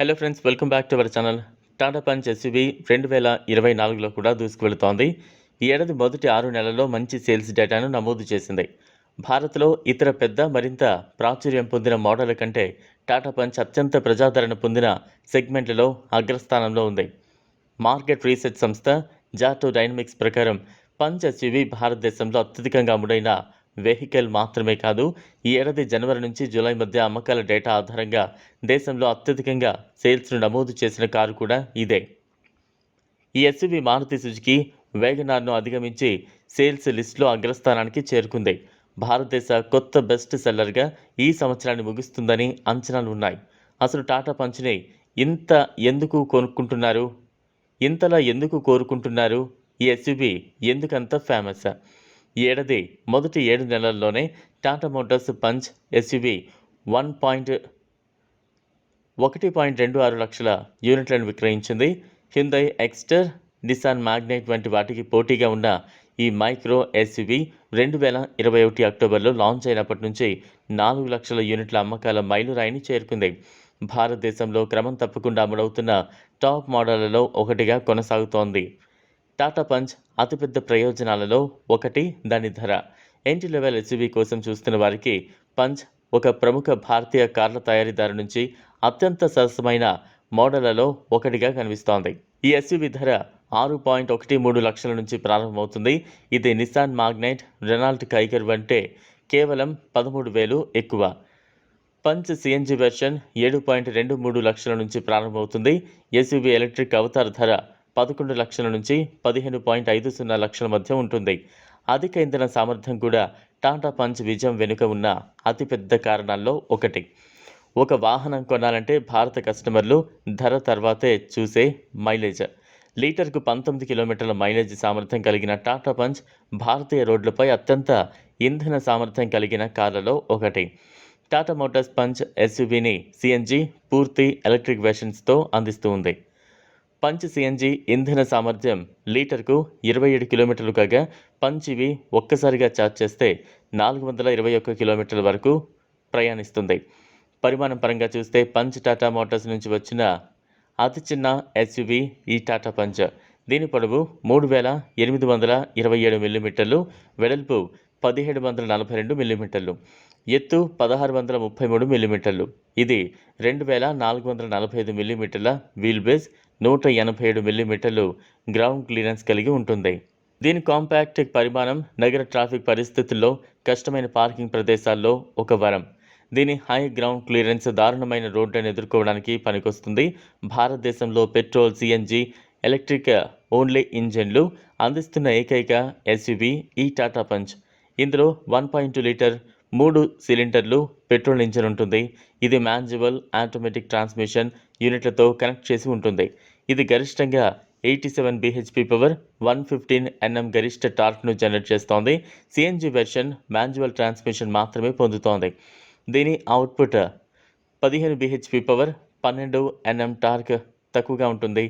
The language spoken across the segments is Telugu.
Hello friends welcome back to our channel Tata Punch SUV రెండు వేల ఇరవై నాలుగులో కూడా దూసుకువెళుతోంది. ఈ ఏడాది మొదటి ఆరు నెలల్లో మంచి సేల్స్ డేటాను నమోదు చేసింది. భారత్లో ఇతర పెద్ద మరింత ప్రాచుర్యం పొందిన మోడళ్ళ కంటే టాటా పంచ్ అత్యంత ప్రజాదరణ పొందిన సెగ్మెంట్లలో అగ్రస్థానంలో ఉంది. మార్కెట్ రీసెర్చ్ సంస్థ జాటో డైనమిక్స్ ప్రకారం పంచ్ ఎస్యూవీ భారతదేశంలో అత్యధికంగా అమ్ముడైన వెహికల్ మాత్రమే కాదు ఈ ఏడాది జనవరి నుంచి జూలై మధ్య అమ్మకాల డేటా ఆధారంగా దేశంలో అత్యధికంగా సేల్స్ను నమోదు చేసిన కారు కూడా ఇదే. ఈ ఎస్యువి మారుతి సుజుకి వేగనార్ను అధిగమించి సేల్స్ లిస్టులో అగ్రస్థానానికి చేరుకుంది. భారతదేశ కొత్త బెస్ట్ సెల్లర్గా ఈ సంవత్సరాన్ని ముగుస్తుందని అంచనాలు ఉన్నాయి. అసలు టాటా పంచ్ని ఇంత ఎందుకు కొనుక్కుంటున్నారు ఇంతలా ఎందుకు కోరుకుంటున్నారు? ఈ ఎస్యూబీ ఎందుకంత ఫేమస్? ఏడాది మొదటి ఏడు నెలల్లోనే Tata Motors Punch SUV one point ఒకటి పాయింట్ రెండు ఆరు లక్షల యూనిట్లను విక్రయించింది. హిందై ఎక్స్టర్ నిసాన్ మ్యాగ్నైట్ వంటి వాటికి పోటీగా ఉన్న ఈ మైక్రో ఎస్యువి రెండు వేల ఇరవై ఒకటి అక్టోబర్లో లాంచ్ అయినప్పటి నుంచి నాలుగు లక్షల యూనిట్ల అమ్మకాల మైలురాయిని చేరుకుంది. భారతదేశంలో క్రమం తప్పకుండా అమలవుతున్న టాప్ మోడళ్ళలో ఒకటిగా కొనసాగుతోంది. టాటా పంచ్ అతిపెద్ద ప్రయోజనాలలో ఒకటి దాని ధర. ఎంట్రీ లెవెల్ ఎస్యూవీ కోసం చూస్తున్న వారికి పంచ్ ఒక ప్రముఖ భారతీయ కార్ల తయారీదారు నుంచి అత్యంత సరసమైన మోడళ్ళలో ఒకటిగా కనిపిస్తోంది. ఈ ఎస్యూవీ ధర ఆరు పాయింట్ ఒకటి మూడు లక్షల నుంచి ప్రారంభమవుతుంది. ఇది నిసాన్ మాగ్నైట్ రెనాల్ట్ కైగర్ వంటే కేవలం పదమూడు వేలు ఎక్కువ. పంచ్ సిఎన్జి వెర్షన్ ఏడు పాయింట్ రెండు మూడు లక్షల నుంచి ప్రారంభమవుతుంది. ఎస్యూవీ ఎలక్ట్రిక్ అవతార్ ధర పదకొండు లక్షల నుంచి పదిహేను పాయింట్ ఐదు సున్నా లక్షల మధ్య ఉంటుంది. అధిక ఇంధన సామర్థ్యం కూడా టాటా పంచ్ విజయం వెనుక ఉన్న అతిపెద్ద కారణాల్లో ఒకటి. ఒక వాహనం కొనాలంటే భారత కస్టమర్లు ధర తర్వాతే చూసే మైలేజ్. లీటర్కు పంతొమ్మిది కిలోమీటర్ల మైలేజ్ సామర్థ్యం కలిగిన టాటా పంచ్ భారతీయ రోడ్లపై అత్యంత ఇంధన సామర్థ్యం కలిగిన కార్లలో ఒకటి. టాటా మోటార్స్ పంచ్ ఎస్యూవీని సిఎన్జి పూర్తి ఎలక్ట్రిక్ వెర్షన్స్తో అందిస్తూ ఉంది. పంచ్ సిఎన్జి ఇంధన సామర్థ్యం లీటర్కు ఇరవై ఏడు కిలోమీటర్లు కాగా పంచ్ ఇవి ఒక్కసారిగా ఛార్జ్ చేస్తే నాలుగు వందల ఇరవై ఒక్క కిలోమీటర్ల వరకు ప్రయాణిస్తుంది. పరిమాణం పరంగా చూస్తే పంచ్ టాటా మోటార్స్ నుంచి వచ్చిన అతి చిన్న ఎస్యువి ఈ టాటా పంచ్. దీని పొడవు మూడు వేల ఎనిమిది వందల ఇరవై ఏడు మిల్లీమీటర్లు వెడల్పు పదిహేడు వందల నలభై రెండు మిల్లీమీటర్లు. ఎత్తు పదహారు వందల ముప్పై మూడు మిల్లీమీటర్లు. ఇది రెండు వేల నాలుగు వందల నలభై ఐదు మిల్లీమీటర్ల వీల్ బేస్ నూట ఎనభై ఏడు మిల్లీమీటర్లు గ్రౌండ్ క్లియరెన్స్ కలిగి ఉంటుంది. దీని కాంపాక్ట్ పరిమాణం నగర ట్రాఫిక్ పరిస్థితుల్లో కష్టమైన పార్కింగ్ ప్రదేశాల్లో ఒక వరం. దీని హై గ్రౌండ్ క్లియరెన్స్ దారుణమైన రోడ్లను ఎదుర్కోవడానికి పనికొస్తుంది. భారతదేశంలో పెట్రోల్ సిఎన్జి ఎలక్ట్రిక్ ఓన్లీ ఇంజన్లు అందిస్తున్న ఏకైక ఎస్యూవీ ఈ టాటా పంచ్. ఇందులో వన్ పాయింట్ టూ లీటర్ మూడు సిలిండర్లు పెట్రోల్ ఇంజన్ ఉంటుంది. ఇది మాన్యువల్ ఆటోమేటిక్ ట్రాన్స్మిషన్ యూనిట్లతో కనెక్ట్ చేసి ఉంటుంది. ఇది గరిష్టంగా eighty seven BHP power one fifteen NM గరిష్ట టార్క్ను జనరేట్ చేస్తోంది. సిఎన్జి వెర్షన్ మాన్యువల్ ట్రాన్స్మిషన్ మాత్రమే పొందుతోంది. దీని అవుట్పుట్ పదిహేను బిహెచ్పి పవర్ పన్నెండు ఎన్ఎం టార్క్ తక్కువగా ఉంటుంది.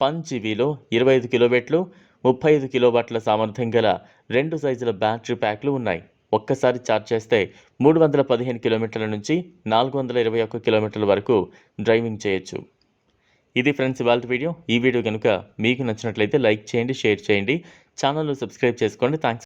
పంచ్ జీబీలో ఇరవై ఐదు కిలోమీటర్లు ముప్పై ఐదు కిలోవాట్ల సామర్థ్యం గల రెండు సైజుల బ్యాటరీ ప్యాక్లు ఉన్నాయి. ఒక్కసారి ఛార్జ్ చేస్తే మూడు వందల పదిహేను కిలోమీటర్ల నుంచి నాలుగు వందల ఇరవై ఒక్క కిలోమీటర్ల వరకు డ్రైవింగ్ చేయొచ్చు. ఇది ఫ్రెండ్స్ ఇవాళ వీడియో. ఈ వీడియో కనుక మీకు నచ్చినట్లయితే లైక్ చేయండి షేర్ చేయండి. ఛానల్ను సబ్స్క్రైబ్ చేసుకోండి. థ్యాంక్స్